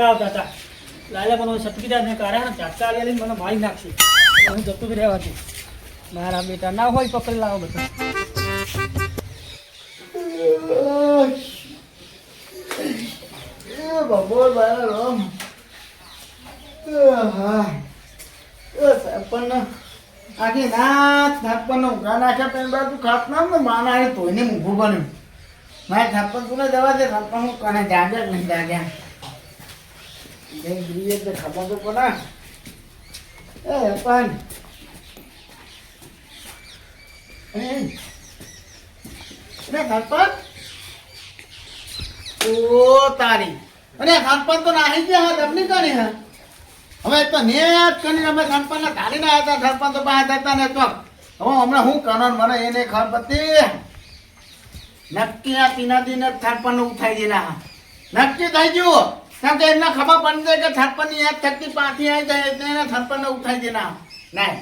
આવતા હતા. લાલે મને સટકીદાર ને કારણ આલી આલીને મને મારી નાખશે. હું જતું જ રહેવા છું મારા બેટા ના હોય પકડી લાવો બધા. બપોર બાર રામ. હા. સરપંચ આખી રાત થાપણ ઉઘા નાખ્યા પેન બાજુ ને માના તો તોઈને મૂકવું બન્યું. મારે થાપણ તું દવા દે થાપણ હું કને જાગ્યા જ નહીં જાગ્યા જઈ એ પણ. અરે ખાનપાન. તો નાહી ગયા હા તમને કોની હા. હવે તો નેટ કરીને અમે ખાનપાન ના ધારીને આવ્યા હતા. ખાનપાન તો બહાર જતા ને હવે હમણાં હું કરવાનું મને એને ખબર પતી નક્કી આ તીનાથી ને ખાનપાનનું ઉઠાઈ હા નક્કી થઈ ગયું. કેમ તો એમને ખબર પડી જાય કે થપ્પનની યાદ થતી પાછી આવી જાય એટલે એને થપ્પન ને ઉઠાઈ ના ના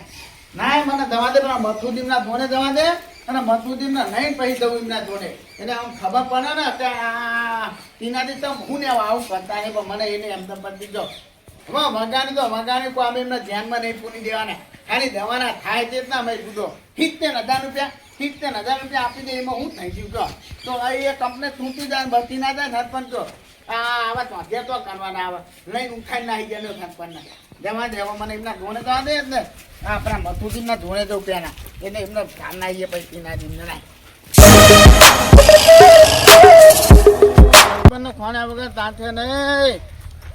ના મને દવા દે, પણ મથુદીમ ના ધોને દવા દે અને મથુદીમ ના નહીં પૈ દઉં એમના ધોને એને આમ ખબર પડે ને કે આ તીનાથી તો હું ને આવું કરતા નહીં, પણ મને એને એમ તો પડી દો હવે વગાડી તો વગાડી, કોઈ અમે એમને ધ્યાનમાં નહીં પૂરી દેવાના. ખાલી દવાના થાય તે ના મેં કીધો. સિત્તેર હજાર રૂપિયા, સિત્તેર હજાર રૂપિયા આપી દે, એમાં હું થઈ ગયું. તો એ કંપની તૂટી જાય બચી ના જાય સરપંચ આવા ચોધ્યા તો કરવાના આવે. લઈને ઉઠાઈ નાખી જવા દેવા મને એમના ધોણે તો દે ને. આપણા મથુદીનના ધોણે દઉં પેલા એટલે એમને ધ્યાન નાખીએ પછી ના દીમને ના સરપંચને વગર તાંઠે નહીં.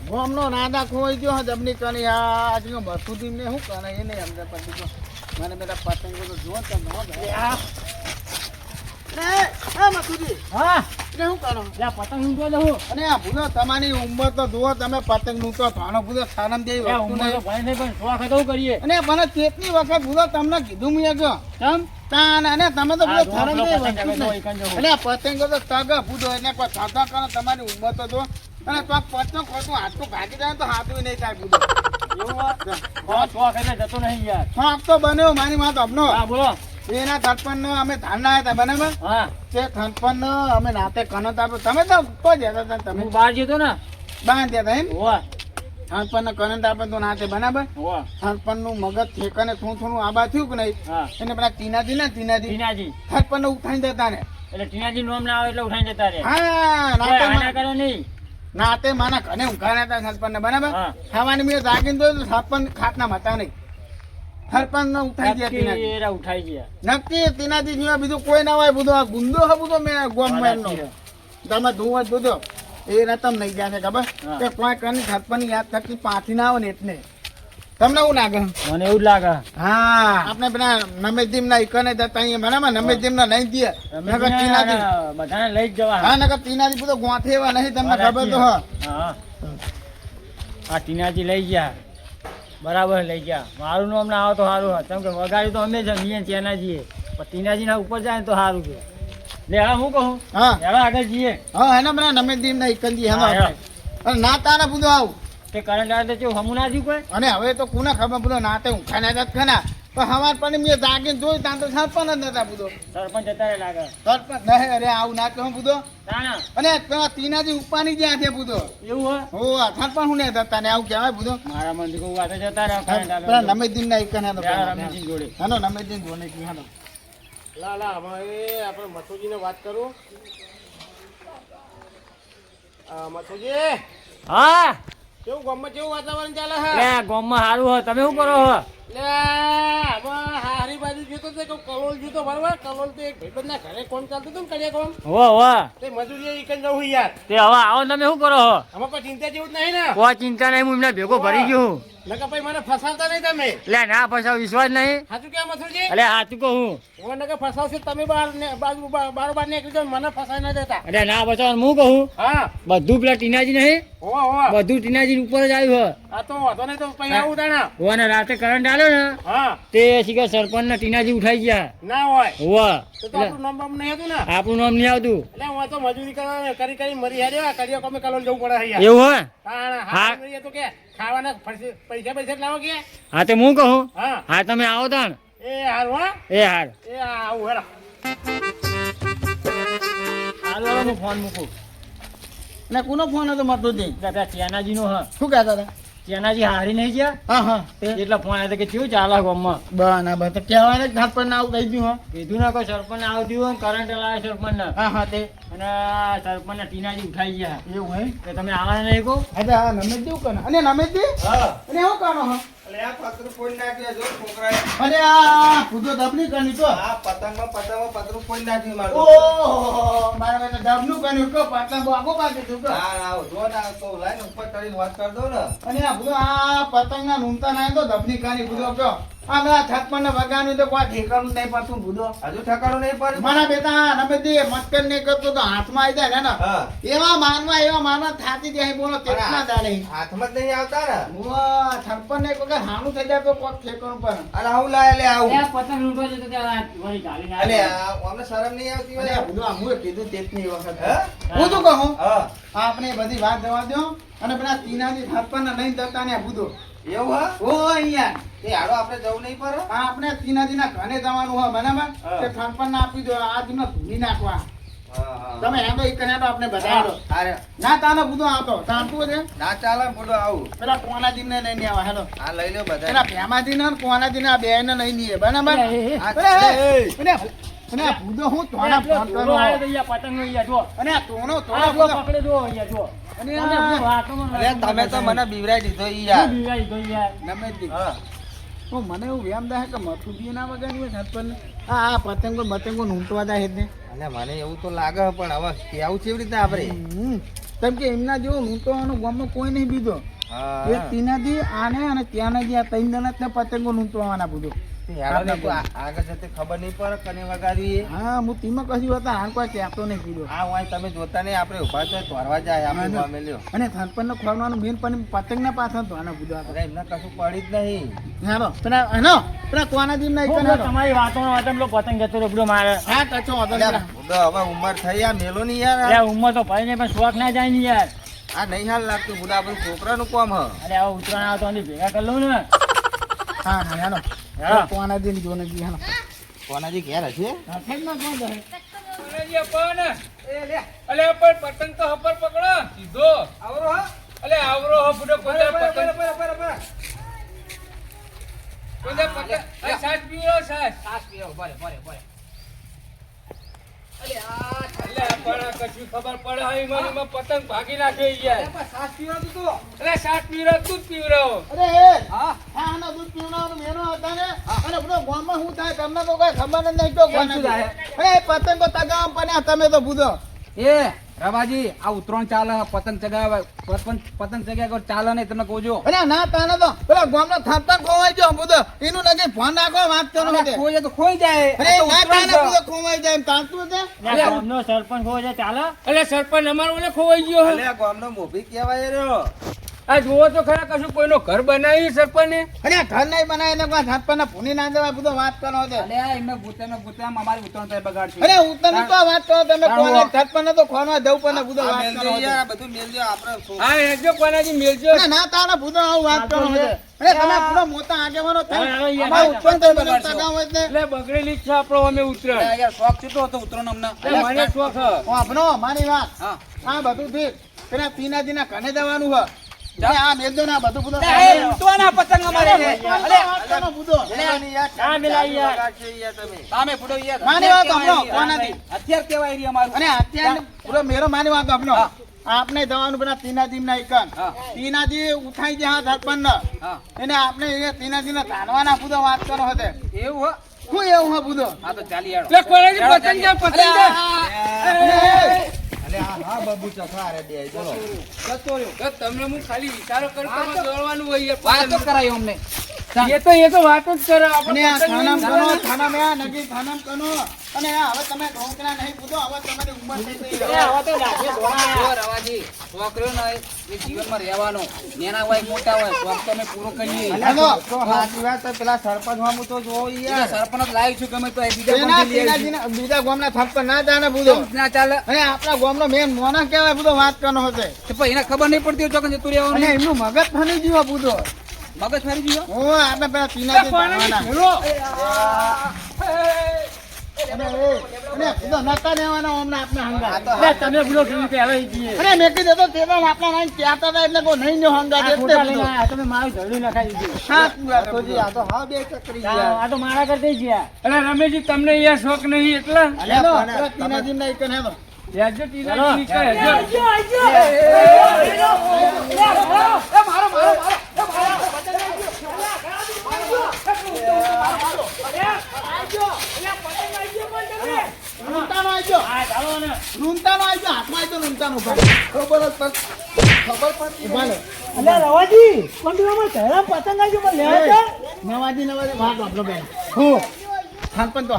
ગોમનો નાદા ખોઈ ગયો જમની કણી આ આજનો મથુદીન ને શું કરે એને અમને પછી તો મને બધા પતંગો તો જુઓ તો ન હા મથુજી. હા. એટલે શું કરો? લે પતંગ ઊંધો લઉં અને આ ભૂલો તમારી ઉંમર તો જુઓ તમે પતંગ લૂંટો થાનો ભૂલો સારમ જેવી વસ્તુ નહીં. પણ શોખ હતો શું કરીએ. અને મને કેટલી વખત ભૂલો તમને કીધું મેં કહ્યું કેમ? તાન અને તમે તો ભૂલો આ થારમ જેવી વસ્તુ નહીં. પતંગો તો તગ ભૂલો એટલે કોઈ થાકા કરો તમારી ઉંમર તો જો અને તો પતંગ ખોટું હાથું ભાગી જાય તો હાથું નહીં થાય ભૂલો એવું વાત જતો નહીં યાર. હા તો બન્યો મારી વાત અપનો હા બોલો. એના થરપણ અમે ધારના હતા બરાબર? હા. તે થરપણ અમે નાતે કનત આપો. તમે તો કોઈ જતા હતા તમે? હું બહાર જતો ને. બાંધ્યા હતા એમ? હોવા. નો કરંટ આપે તો નાતે બરાબર? હોવા. થરપણનું મગજ ઠેકને થોડું થોડું આબા થયું કે નહીં? એને પેલા ટીનાજી ને ટીનાજી. ટીનાજી. થરપણ નો ઉઠાઈ દેતા ને. એટલે ટીનાજી નોમ ના આવે એટલે ઉઠાઈ જતા રે હા આના માં- નહીં. નાતે માના ઘરે ઊંઘાના હતા થરપણ ને બરાબર. ખાવાની મેં જાગીને તો થરપણ ખાટના હતા નહીં. થરપણ ને ઉઠાઈ ગયા ટીનાજી. એરા ઉઠાઈ ગયા. નક્કી ટીનાજી જેવા બીજું કોઈ ના હોય બધું આ ગુંદો હે બધો મેં ગોમ સાચી તમે ધુઓ જ બધો. એ રતમ નહીં ગયા છે ખબર કે કોઈ કની થરપણ યાદ થકી પાછી ના આવે ને એટલે. તમને એવું લાગે? મને એવું લાગે. હા. આપણે પેલા નમેદીમ ના ઇકને જતા અહીંયા બરાબર? નમેદીમ ના નહીં દે નકર ટીનાજી બધાને લઈ જવા. હા નકર ટીનાજી બધો એવા નહીં તમને ખબર તો હા હા. આ ટીનાજી લઈ ગયા. બરાબર લઈ ગયા. મારું નામ ના આવે તો સારું કેમ કે વગાડી તો અમે જમીએ ચેનાજીએ પણ ટીનાજી ના ઉપર જાય તો સારું કે. લે હા હું કહું? હા. હવે આગળ જઈએ. હા એના ને નમે દીમ ના હેનો હા, અને ના તારા બધું આવું. તે કરંટ આવે તો હમું ના થયું કોઈ? અને હવે તો કુના ખબર બધો નાતે ઊંઘાના જાત ખના તો હવાર પણ મેં જાગીને જોઈ ત્યાં તો સરપંચ જ નતા બધો સરપંચ જતા લાગે. સરપંચ નહીં અરે આવું ના કહું બધો ના ના અને પેલા તીનાજી ઉપાની જ્યાં છે બધો એવું હોય? હો અથાર હું નહીં થતા ને આવું કહેવાય બધો મારા મંદિર કહું વાત જતા રહે પેલા. ના હેનો રમેશજી જોડે. હેનો હેનો લા લા હવે આપણે મથુજીને વાત કરું. આ મથુજી. હા? કેવું ગામમાં કેવું વાતાવરણ ચાલે છે? લે ગામમાં સારું હો તમે શું કરો હો લે આમાં હારી બાજુ જોતો તો કે કલોલ જોતો બરાબર. કલોલ તો એક ભાઈબંધના ઘરે કોણ ચાલતું હતું કડિયા કોમ હો હો તે મજૂરી કઈ જવું યાર. તે હવે આવો તમે શું કરો હો કોઈ ચિંતા જેવું જ નહીં ને. કોઈ ચિંતા નહીં હું એમને ભેગો ભરી ગયો. હું નકર પછી મને ફસાવતા નહીં તમે. એટલે ના વિશ્વાસ નહીં. સાચું કેમ મથુરજી એટલે સાચું કહું હું. નકર ફસાવશે તમે બાર બાજુ બાર બાર નીકળી જાઓ મને ફસાઈ ના દેતા. એટલે ના પૈસા હું કહું હા? બધું પેલા ટીનાજી નહીં? હોવા બધું ટીનાજી ઉપર જ આવ્યું આ તો વાંધો નહીં તો પૈસા હો અને રાતે કરંટ આવ્યો ને હા. તે શીખર સરપંચ ને ટીનાજી ઉઠાઈ ગયા. ના હોય. હોવા તો આપણું નામ બામ નહીં હતું ને? આપણું નામ નહીં આવતું. એટલે હું તો મજૂરી કરવા કરી કરી મરી હાર્યો. કરીએ કમે કલોલ જવું પડે એવું હોય? હા હા. હા તો કે. ખાવાના પૈસા પૈસા લાવો કે? હા તે હું કહું? હા. હા તમે આવો તાણ. એ હાર હા. એ હાર. એ આવું હેરા હાલો હું ફોન મૂકું. ને કોનો ફોન હતો મતુજી દાદા ચેનાજીનો હા. શું કહેતા હતા? ચેનાજી હારી નહીં ગયા. હા હા. એટલે ફોન આવ્યો કે કેવું ચાલે ગામમાં. બરાબર. તો કહેવાય ને સરપંચ ના આવું કહી ગયું કીધું ના કોઈ સરપંચ આવતી હોય કરંટ લાવે સરપંચ હા હા હા તે. અને સરપંચ ના ટીનાજી ઉઠાઈ ગયા. એવું હે કે તમે આવા નહીં કહો. અરે હા નમે જેવું કરે અને નમેશજી હા. અને શું કરો હા? આ અરે આ પૂજો દબની કરી તો. આ પતંગમાં પતંગમાં પતરું ફોડી નાખ્યું મારું. ઓહો મારા બેટા દબનું કર્યું કે પાટલા બહુ આગો પાકે તું ના ના જો ના તો લાઈન ઉપર ચડીને વાત કરી દો ને. અને આ પૂજો આ પતંગના નૂમતા ના તો દબની કાની પૂજો કયો આ મેં વગાની તો કોઈ ઠેકાણું નહીં પડતું બુધો હજુ ઠેકાણું નહીં પડે. મારા બેટા નમે તે મસ્કર નહીં કરતો તો હાથમાં આવી જાય ને એવા માનવા એવા માનવા થાતી જાય બોલો કેટલા દાડે. હાથમાં જ નહીં આવતા ને. છપ્પન ને કોઈ હાનું થઈ જાય તો કોઈ ઠેકાણું પર અરે આવું લાય લે આવું. પતંગ લૂંટવા તો ત્યાં વળી ગાલી અલે અમને શરમ નહીં આવતી અરે બુધો મુએ કીધું તેટલી વખત. હું? તો કહું? આપણે બધી વાત જવા દો અને પેલા તીનાથી છપ્પન નહીં લઈને ને બધું એવું હા? ઓ અહીંયા. તે હાડો આપણે જવું નહીં પડે. હા આપણે તીનાજી ના ઘરે જવાનું હોય બરાબર. તે છપ્પન ના આપી દો આ ને ધૂની નાખવા. તમે હેડો એક હેડો આપણે બતાડો અરે ના તાનો બધું આવતો. તાંતું છે ના ચાલે ફોટો આવું. પેલા કોનાજી ને લઈને આવા હેલો. આ લઈ લો પેલા બધા ભેમાજી ને કોનાજી ને આ બે ને લઈને બરાબર? અરે. અને આ ભૂદો હું તોણા ફોન કરો આવ્યો. તો અહીંયા પતંગ અહીંયા જો અને આ તોણો આ તોણો પકડે જો અહીંયા જો અને અરે તમે તો મને બીવરાઈ દીધો ઈ યાર. ગઈ યાર. નમેશજી, હા. તો મને એવું વ્યામ દે કે મથુજી ના વગર હોય છપ્પન ને. આ આ પતંગો મતંગો નૂંટવા દે એટલે અને મને એવું તો લાગે પણ હવે કેવું કેવી રીતે આપણે. કેમ કે એમના જેવો નૂંટવાનો ગામમાં કોઈ નહીં બીજો. હા. એ તીનાથી આને અને ત્યાંના જે આ ત્રણ જણા પતંગો નૂંટવાના બધું ને આગળ જતે ખબર નહીં પડે કને વગાડી હા હું તીમાં કશું હતા હાલ કોઈ કહેતો નહીં કીધું. આ વાંય તમે જોતા નહીં આપણે ઊભા તો તોરવા જાય આપણે. લ્યો અને થાનપણ નો ખોરવાનું મેન પણ પતંગ ના પાછળ તો આના બધું અરે એમને કશું પડી જ નહીં. હાલો પેલા હનો પેલા કોના દીમ ના હું તમારી વાતોમાં વાતો પતંગ જતો રહ્યો મારે. હા કચો હતો હવે ઉંમર થઈ આ મેલો નહીં યાર. અરે ઉંમર તો ભાઈ ને પણ શોખ ના જાય ને યાર. આ નહીં હાલ લાગતું બુડા બધું છોકરાનું કોમ હ. અરે આ ઉત્તરાયણ આવતો ભેગા કરી લઉં ને. હા હા હાલો. કોનાજી ઘેર હશે? અલે પણ પતંગ તો હપર પકડો. સીધો. આવરો હા. અલે આવરો હો બુડો કોઈ પતંગ. પતંગ અરે સાસ પીવો સાસ સાસ પીવો બરે બરે બરે અલે આ અલે પણ કશું ખબર પડે? મને એમાં પતંગ ભાગી નાખ્યો યાર. સાત પીવો તું. અરે સાત પીવો દૂધ પીવરો અરે એ હા? હા દૂધ પીવડાવવાનો મેનો હતા ને. અને ગામમાં શું થાય? તમને તો કઈ ખબર જ નહીં તો કોના થાય? અરે પતંગો તગામ પણ તમે તો બુધો એ રવાજી આ ઉત્તરાયણ ચાલે પતંગ ચગાવે પતંગ પતંગ ચગાવે ચાલે નહીં તમે કહો અરે ના તાને તો પેલા ગામનો થાપતા ખોવાઈ ગયો બુધો. એનું લગે ફોન નાખો વાત કરો ખોઈ જાય તો ખોઈ જાય. અરે ના તાને છે. ખોવાઈ જાય તાંતું છે અરે ગામનો સરપંચ ખોવાઈ જાય ચાલે અરે સરપંચ અમારો ઓલે ખોવાઈ ગયો અરે ગામનો મોભી કહેવાય રહ્યો. આ જુઓ તો ખરા કશું કોઈનો ઘર બનાવ્યું સરપંચ ને અરે ઘર નહીં બનાવી ને કોઈ થાપતા ના ભૂની ના દેવાય બધો વાત કરો તે. અરે આ એમને ભૂતે ને ભૂતે આમ અમારી ઉતરણ થાય બગાડશે. અરે ઉતરણ તો વાત કરો તમે કોને સરપંચ તો ખોવા જવું પણ બધો વાત કરો યાર બધું મેલજો આપણે છો- હા હેજો કોનાજી મેલજો ના તાને બુધો આવું વાત કરો તે. અરે તમે પૂરો મોટા આગેવાનો થાય. અમારું ઉત્પન્ન તો બધું હોય છે. એટલે બગડેલી છે આપણો અમે ઉતરણ યાર શોખ કેટલો હતો ઉતરણ અમને. એટલે મને શોખ હ. વાપરો મારી વાત. હા. આ બધું ઠીક પેલા તીનાજી ના કને જવાનું હ. અને આ ના બધું બધું પતંગ અમારે. અલે મેલાઈ યાર. તમે. યાર. વાત? કેવાય અમારું. અને પૂરો મેરો વાત આપનો. જવાનું પેલા તીનાજી ના એકન. હા. તીનાજી ઉઠાઈ ગયા ધરપન એને આપણે એ તીનાજી ને તાનવાના બુધો વાત કરો હતો. એવું હો? શું એવું હા બુધો હા તો ચાલી પતંગ જા આ હા બબુ ચખા બે બોલો જતો રહ્યો. તમને હું ખાલી વિચારો કરતો હોય દોડવાનું હોય યાર વાત તો પતંગ. અમને. એ તો એ તો વાત જ કરે આપણે આ થાનામ કનો થાનામ આ નગી થાનામ કનો. અને હવે તમે ઢોકળા નહીં પૂછો હવે તમારી ઉંમર થઈ ગઈ. હવે તો લાગે. જો રવાજી છોકરો ને એ જીવનમાં રહેવાનો. નેના હોય મોટા હોય શોખ તો અમે પૂરો કરીએ. હાલો. તો સાચી વાત તો પેલા સરપંચ મામું તો જોવો યાર. સરપંચ લાવી છું ગમે તો એ બીજા ના બીજા ગામના થપ્પા ના જાણે બુધો ના ચાલે? અને આપણા ગામનો મેન મોના કહેવાય બધો વાત કરનો હશે. તો એને ખબર નહીં પડતી હોય ચોકન જતું રહેવાનું. એમનું મગજ ફની જીવા બુધો મગજ ફરી ગયો હું આપણે પેલા પીના દે બોલો કેવી રીતે હવે જઈએ અરે મેં કીધું તો તેના આપણા નામ કહેતા એટલે કોઈ નહીં નો હંગા આ ખોટા લઈને આયા, તમે મારું ઝડું નખાઈ દીધું સાત વાતોજી, આ તો હા બે ચકરી ગયા. આ તો મારા કરતા ગયા અરે રમેશજી તમને અહીંયા શોખ નહીં એટલા હેલો, પેલા તીનાજી ને એક ને હેલો. હેજો ટીનાજી નીકળે હેજો રૂંટાનો આવજો. રૂંટાનો આવજો, હાથમાં આવજો રૂંટાનો ભાઈ. ખબર જ પડ- ખબર પડતી ઊભા લે. નવાજી નવાજી વાત વાપરો બેન. હું થાનપન તો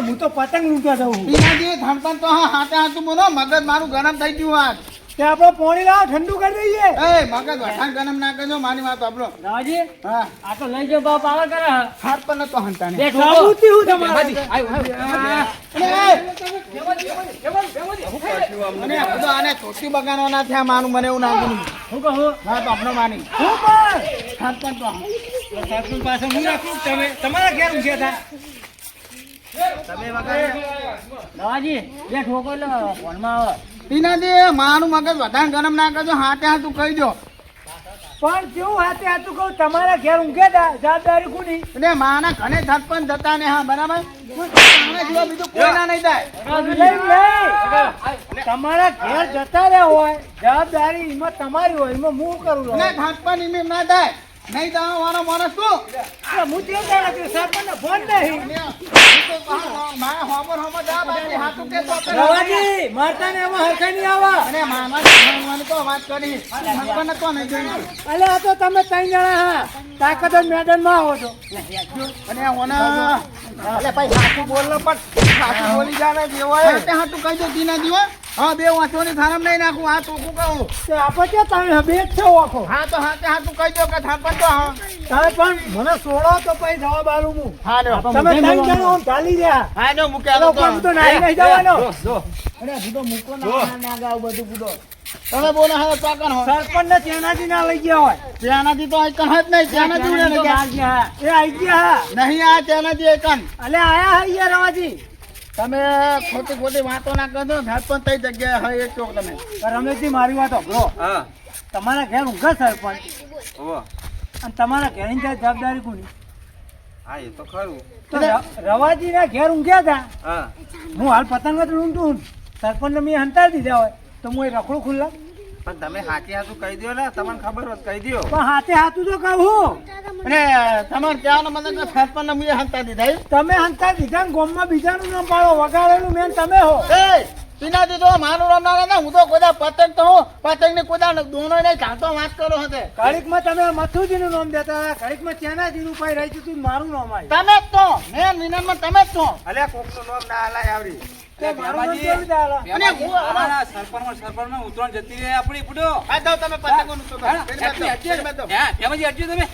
હું તો પતંગ લૂંટવા જાઉં તીનાજી થાનપન તો હા હાથે હાથું બોલો મગજ મારું ગરમ થઈ ગયું હાથ તે આપણે પોણી લાવો ઠંડુ કરી દઈએ. એ મગજ વઠાણ ગનમ ના કરજો મારી વાત આપણો રાજી હા. આ તો લઈ જો બાપ આવા કરે. પર તો હંતાને દેખ સાબુતી હું. અને આ બધું આને ચોથી બગાડવાના થયા માનું મને એવું લાગ્યું હું કહું હા તો આપણો માની. હું પણ. થાનપન તો હા. પાસે હું રાખું? તમે તમારા ઘેર ઊંઘ્યા હતા? રાજી બે ઠોકો લો ફોનમાં આવે. તીનાજી મારું મગજ વધારે ગરમ ના કરજો હાથે હાથું કહી દો. પણ કેવું હાથે હાથું કહું? તમારા ઘેર ઊંઘે જવાબદારી કોની? એટલે માના ઘણે ધરપણ જતા ને હા બરાબર? બીજું કોઈ ના નહીં થાય. તમારા ઘેર જતા રહ્યા હોય જવાબદારી એમાં તમારી હોય એમાં હું કરું. અને થતપન ના થાય. નહીં તો વાળો માણસ શું? હું તે ફોન નહીં. મારા હોમર હોમર જવાબ હાથું કે તો રવાજી મારતા ને એમાં હરખાઈ નહીં આવા. અને મામા ભણવાની તો વાત કરી. થતપન તો નહીં અલે આ તો તમે ત્રણ જણા હા. તાકાત મેદાનમાં આવો છો. અને ઓના અલે ભાઈ હાથું બોલ પણ હાથું બોલી જાણે જેવો હાથે કહી દો તીના જીવા હા બે વાંચોની થારમ નહીં નાખું. આ ટોકું કહું? તે આપો છે તમે બે જ છો ઓખો હા તો હા હા તું કહી દો કે થાપન તો હા. તમે પણ મને સોળો તો પછી જવાબ આલું હું. હા લ્યો. તમે ત્રણ જણા આમ ચાલી રહ્યા. હા નો મૂકે આલો તો. તો નાઈ નહીં જવાનો. જો. અરે બુડો મૂકો ના ના ગાવ બધું બુડો તમે બોલો હવે પાકણ હોય સરપંચ ને ત્યાંનાથી ના લઈ ગયા હોય. ત્યાંનાથી તો આઈકન જ નહીં ત્યાંનાથી ઉડે લઈ ગયા. એ આઈ ગયા. હા. નહીં આ ત્યાંનાથી આઈકન અલે આયા હા યાર રવાજી તમે ખોટી ખોટી વાતો ના કરજો સરપંચ થઈ જગ્યાએ હોય એ ચોક તમે. રમેશજી મારી વાત સાંભળો. હા. તમારા ઘેર ઊંઘા સરપંચ. અને તમારા ઘેરની ની જવાબદારી કોની? હા એ તો ખરું. તો ર- રવાજીના ઘેર ઊંઘ્યા હતા હા. હું હાલ પતંગ જ સરપંચ સરપંચને મેં હંતાડી દીધા હોય તો હું એ રખડું ખુલ્લા? પણ તમે હાચી હાથું કહી દો ને તમને ખબર હોત કહી દો પણ હાથે હાથું તો કહું અને તમારે કહેવાનો મને કે સરપંચને મુએ હંતા દીધા તમે હંતા દીધા ને ગોમમાં બીજાનું નામ પાડો વગાડેલું મેન તમે હો. એ દીધો તો મારું નામ ના લેતા હું તો કોદા પતંગ તો હું પતંગ ને કોદા દોનો નહીં ચાલતો વાત કરો હતે ઘડીકમાં તમે મથુજીનું નામ દેતા હતા ઘડીકમાં ત્યાંના પાઈ રહી જતું મારું નામ આવ્યું તમે જ તો મેન વિનનમાં તમે જ તો અલ્યા કોકનું નામ ના હલાય આવડી. ઉતરણ જતી રહે આપણી પૂડો. તમે પતંગોનું તો હા, તમે?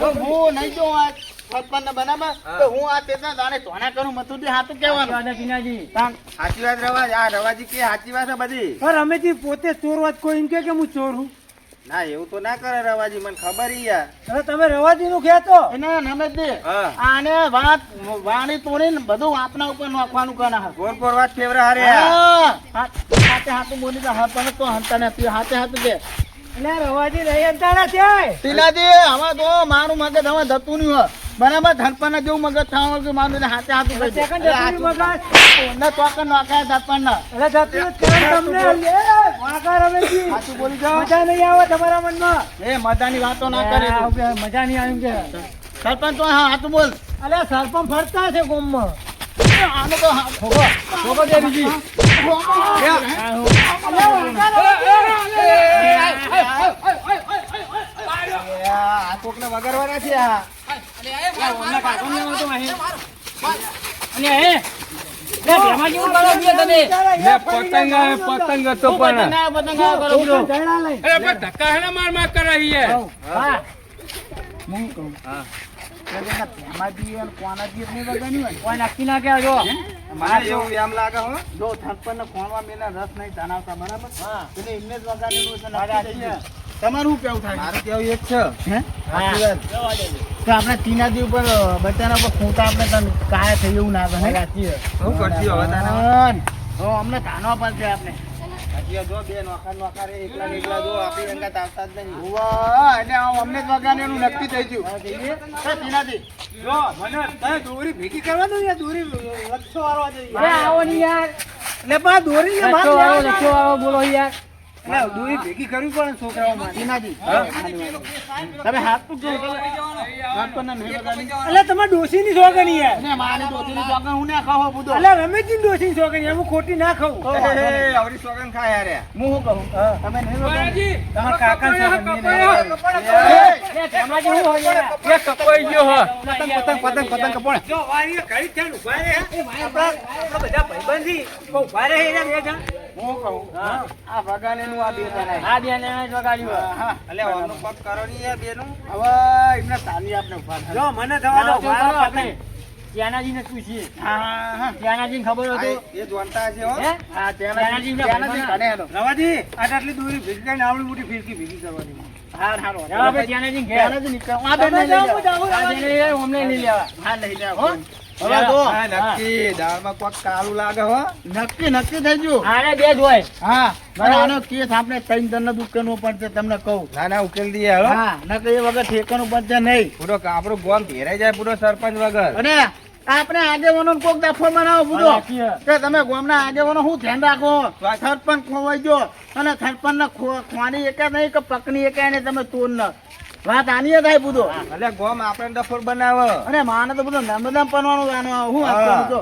જો નહીં જોઉં આ સરપંચને બરાબર તો હું આ તેના દાણે ધોણા કરું મથું હાથું કહેવાનું. સાચી વાત રવાજ આ રવાજી કે સાચી વાત છે બધી? પણ રમેશજી પોતે ચોર વાત કોઈ એમ કે કે હું ચોર હું? ના એવું તો ના કરે રવાજી મને ખબર ઈ યાર હવે તમે રવાજીનું કહેતો એને નમેશજી, હા. આને વાત વાણી તોડીને બધું આપના ઉપર નાખવાનું હા. ગોર ગોર વાત ફેવરા હારે હાથે હાથ- બોલી તો હાથ તો હંતા ને હાથે હાથું દે. એટલે રવાજી રહી અંતારા છે. ટીનાજી હવે તો મારું મગજ હવે ધતું નહીં હોય. બરાબર ધરપણ જેવું મગજ થવાનું કે મારું હાથે હાથ ઉપર. સેકન્ડ અરે જતું મગજ ઓને તોકન નાખાય. એટલે જતું તમને વાકાર હવે જી હાથું બોલી જાવ મજા નહીં આવે તમારા મનમાં એ મજાની વાતો ના કરે મજા નહીં આવી કે સરપંચ તો હા હાથું બોલ અલે સરપંચ ફરતા છે ગોમમાં આનો તો ખોબો ખોબો દે બીજી આ કોકને વગાડવાના છે આ. જ નહીં વગાડ્યું હોય ને. કોઈ નક્કી ના કે જો મારે એવું એમ લાગે હો જો થપ્પડને ખોણવા મેલા રસ નહીં ધનાવતા બરાબર એમને જ વગાડેલું છે. તમારું કેવું થાય? મારું કેવું એક છે. હે? હા. તો આપણે ટીનાજી ઉપર બચાના ઉપર ખૂંટા આપણે તને કાયા થઈ એવું ના બને સાચી. શું કરશું હવે તારે હો અમને તાનો પણ છે આપણે હજી જો બે નોખા નોખા રે એકલા એકલા જો આપણી અંગાત આવતા જ નહીં. ઉવ્વા, એટલે અમને જ નક્કી થઈ ગયું. જો મને તને દોરી ભેગી કરવાનું યાર દોરી લક્ષો વાળવા જોઈએ. આવો ને યાર. એટલે પા દોરી ને લખો વાળો લખો વાળો બોલો યાર. એટલે દોરી ભેગી કરવી પડે છોકરાઓ માટે. તમે હાથ પૂછજો હાથ પર નહીં એટલે તમે ડોસી ની છોકરી યાર અને મારી દોતીની ચોકન હું ના ખાવો બુધો એટલે રમેશજી ની ડોસી ની છોકરી હું ખોટી ના ખાઉં. આવડી સોગન ખાય યાર હું શું કહું? તમે નહીં વગાડી કપાયાજી, કાકા છોકરી. એ તેમાંથી હું હોય યાર? કપાઈ ગયો હા. પતંગ પતંગ પતંગ પતંગ કપોણે જો વારી ઘડી થઈને ઊભા રહે. આપણા આપણા બધા ભાઈબંધ. ઊભા રહે એના બે જણ. હું કહું? આ વગાડેનું આ બે જણાય. આ બેને જ વગાડ્યું એટલે આમનું પગ કરો ની યાર બેનું. હવે એમને તાની આપણે ઊભા જો મને થવા દો. આ મારા આપણે પૂછીએ હા હા ખબર આ એ જોનતા હશે હો. હા? ત્યાંનાજી ત્યાંનાજી કને હેડો. રવાજી આટ આટલી દોરી ભેગી કરીને આવડી મોટી ફિરકી ભેગી કરવાની. હા હારો. જાઓ આપણે ઘેર. ત્યાંનાજી નીકળો. આ બેન લઈ જાઓ. આ બેને અમને લઈ લેવા. હા લઈ જાઓ. હવે જો. નક્કી. દાળમાં કોક કાળું લાગે હો. નક્કી નક્કી થઈ ગયું. આને બે જ હોય. હા મને આનો કેસ આપણે ત્રણ જણને દુકાનો પડશે તમને કહું. ના ના ઉકેલ દઈએ હલો. હા નકર એ વગર ઠેકાનું પડશે નહીં. પૂરો આપણું ગોમ ભેરાઈ જાય પૂરો સરપંચ વગર. અને આપણે આગેવાનો કોક દફો બનાવો બુધો. કે તમે ગામના આગેવાનો શું ધ્યાન રાખો? સરપંચ ખોવાઈ ગયો. અને સરપંચ ને ખોવાની એકા નહીં કે પકની એકા ને તમે તોડ ન વાત આની થાય બુધો એટલે ગોમ આપણે ડફોર બનાવે. અને માને તો બધું નર્મદા પરવાનું આનો હું વાત હા. કરું તો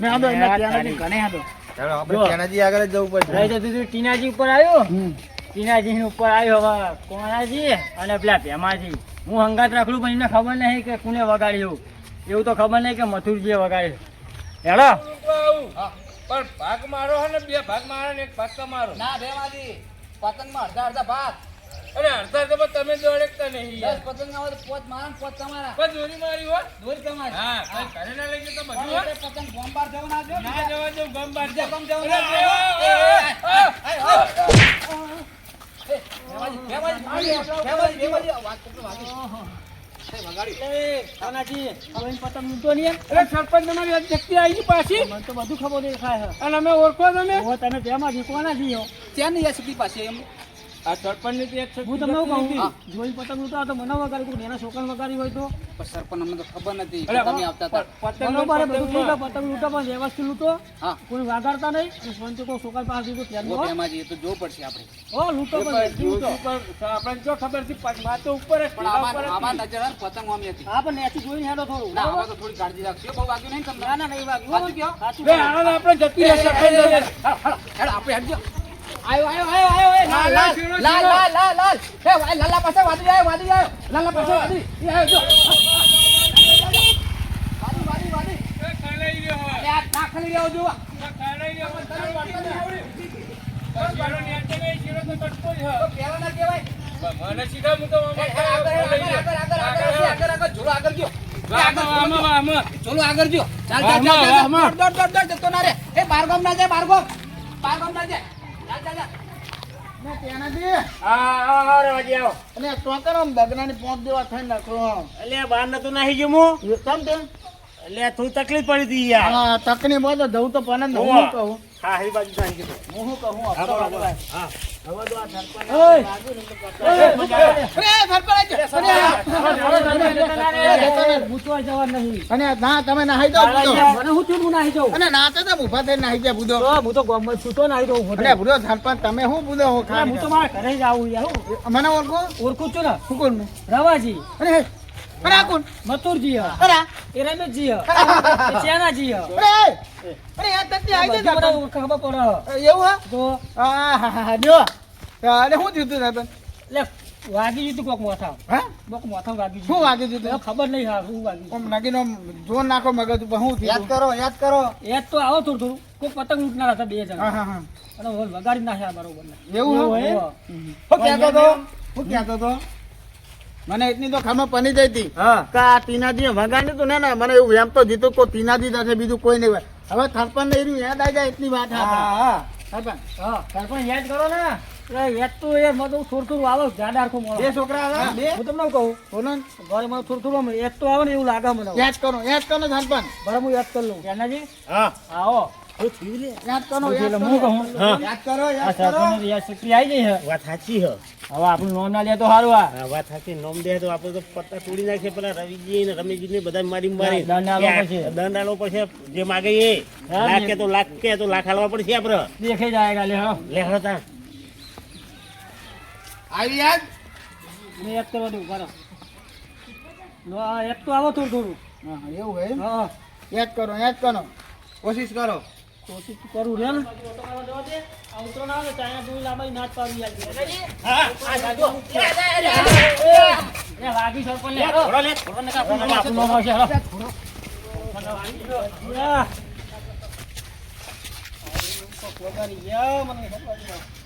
મેં આદો એને ત્યાંનાથી ઘણે હતો ચાલો આપણે જો. આગળ જ જવું રહી પડશે જતું હતું ટીનાજી ઉપર આવ્યો. ટીનાજી ઉપર આવ્યો હવે કોણાજી અને પેલા ભેમાજી. હું હંગાત રાખલું પણ એમને ખબર નહીં કે કોને વગાડ્યું. એવું તો ખબર નહીં કે મથુરજીએ વગાડ્યું. હેડો. પણ ભાગ મારો હે ને બે ભાગ મારો ને એક ભાગ તમારો. ના બેવાજી પતંગમાં અડધા અડધા ભાગ. અરે અડધા તો તમે દોડકતા નહીં યાર. પતંગ આવે પોત મારા પોત તમારા બસ દોરી મારી હો દોરી તમારી હા કઈ ઘરે ના લઈ જતા બધું. પતંગ ગોમબાર બાર ના જો ના જવા જો ગોમબાર જા. ગમ ના પાછી બધું ખબર દેખાય અને અમે ઓળખો તમે તમે ભેમાજી કોનાજી હો ત્યાં નહીં સીધી પાસે એમ આ સરપંચની એક હું તમને શું કહું જોઈ પતંગ લૂંટો તો મને વગાડી કોઈ એના છોકરાને વગાડી હોય તો? સરપંચ અમને તો ખબર નથી તમે આવતા હતા. પતંગ બરોબર બધું ઠીક પતંગ લૂંટો પણ વ્યવસ્થિત લૂંટો. હા. કોઈ વાગાડતા નહીં અને સંતો કોઈ છોકરા પાસે દીધું ત્યાં નો એમાં જઈએ તો જોવું પડશે આપણે. ઓ લૂંટો પણ લૂંટો. આપણને જો ખબર છે માં તો ઉપર જ પણ આમાં આમાં નજર પતંગ આમ હતી. હા પણ એથી જોઈને હેડો થોડું ના? આમાં તો થોડી કાળજી રાખજો બહુ વાગ્યું નહીં તમને. ના ના નહીં વાગ્યું સાચું. ને આપણે જતી રહેશે જોડે. હેડ આપણે હેડજો આયો આયો આયો આયો લાલ લાલ લાલ લાલ લાલ હે લાલા પાસે વાદી જાય વાદી જાય લાલા પાસે વાદી એ આવ્યો જો વાદી વાદી વાદી એ ખાલાઈ રહ્યો હોય. અરે આ ના ખાલી રહ્યો જો આ ખાલાઈ રહ્યો હોય. તને વાંચતા નહીં આવડે. બસ શેરો નેચે નહીં, શેરો તો કટકો જ હોય. પેલા ના કહેવાય મને સીધા હું તો આગળ આગળ આગળ આગળ આગળ આગળ ઝોલો આગળ ગયો. ઝોલો આગળ ગયો ચાલ ચાલ ચાલ ચાલ. દોડ દોડ દોડ જતો ના રે એ બારગામ ના જાય બારગામ બારગામ ના જાય તકલીફ પડી હતી યાર હા તકની બોલ તો જવું તો પણ હું કહું એ બાજુ હું કહું હવે તો આ સરપંચ અને ના તમે નાહી બુધો. મને હું ચૂંટવું નાહી જાઉં? અને ના તો ઊભા થઈને નાહી જાય બુધો હું તો ગોમ છૂટો નાહી જાઉં અને બુધો સરપંચ તમે શું બુધો હો ખા હું તો મારા ઘરે જ આવું યાર મને ઓળખો? ઓળખું છું ને. શું કોણ રવાજી. અને અરે કોણ? મથુરજી. અરે એ રમેશજી. હ ચેનાજી. અરે અરે આ તકની આવી જાય બધા ખબર પડે. એવું હા? તો? હા હા હા જો. અરે શું થયું તું સરપંચ? એટલે વાગી ગયું તું કોક મોથા હા? કોક મોથા વાગી શું વાગી વાગ્યું તું? ખબર નહીં હા શું વાગી નાખીને આમ જોર નાખો મગજ ઉપર યાદ થયું? કરો યાદ કરો. યાદ તો આવો થોડું થોડું. કોક પતંગ લૂંટનાર હતા બે હા જણા. હા હા અને હોલ વગાડી નાખ્યા બરોબર એવું હે? હોય શું કહેતો તો હું? કહેતો તો મને એટલી તો ખબર પની જઈ હતી. હા. કે આ ટીનાજી વગાડી તું ને ને મને એવું એમ તો જીતું કોઈ ટીનાજી થશે બીજું કોઈ નહીં હોય. હવે થરપણ ને એનું યાદ આવી જાય એટલી વાત હા હા. થરપણ હા થરપણ યાદ કરો ને. એટલે યાદ તો યાર મને થોડું થોડું આવે જાડા આખું મળે બે છોકરા આવે? હું તમને કહું? ઘરે મને થોડું યાદ તો આવે ને એવું લાગે મને. યાદ કરો યાદ કરો બરાબર હું યાદ કરી લઉં. ત્યાંનાજી હા. આવો. યાદ કરો યાદ કરો. યાદ કરો યાદ કરો સરપંચ યાદ શક્તિ આવી ગઈ વાત સાચી હે. હવે આપણું નોમ ના લે તો સારું આ. વાત સાચી. નોમ દે તો આપણે તો પત્તા તોડી નાખીએ. પેલા રવિજી ને રમેશજી ને બધા મારી મારી દંડ આલો પડશે. દંડ આલવો પડશે. જે માગે એ. લાખ કે તો લાખ કે તો લાખ આલવા પડશે આપણે. દેખાઈ જાય લે હા. લે હળતા આવી યાદ? કરવા દઉં કરો. લો, તો આવો થોડું થોડું. હા એવું હે? હા. યાદ કરો યાદ કરો. કોશિશ કરો. કોશિશ કરું રે ને? ઉતરો ના આવે ચાઇના તું લાંબાઈ નાચ પાડી આલી વાગી સરપંચ થોડો લે થોડો ને કાપો આપણું મને.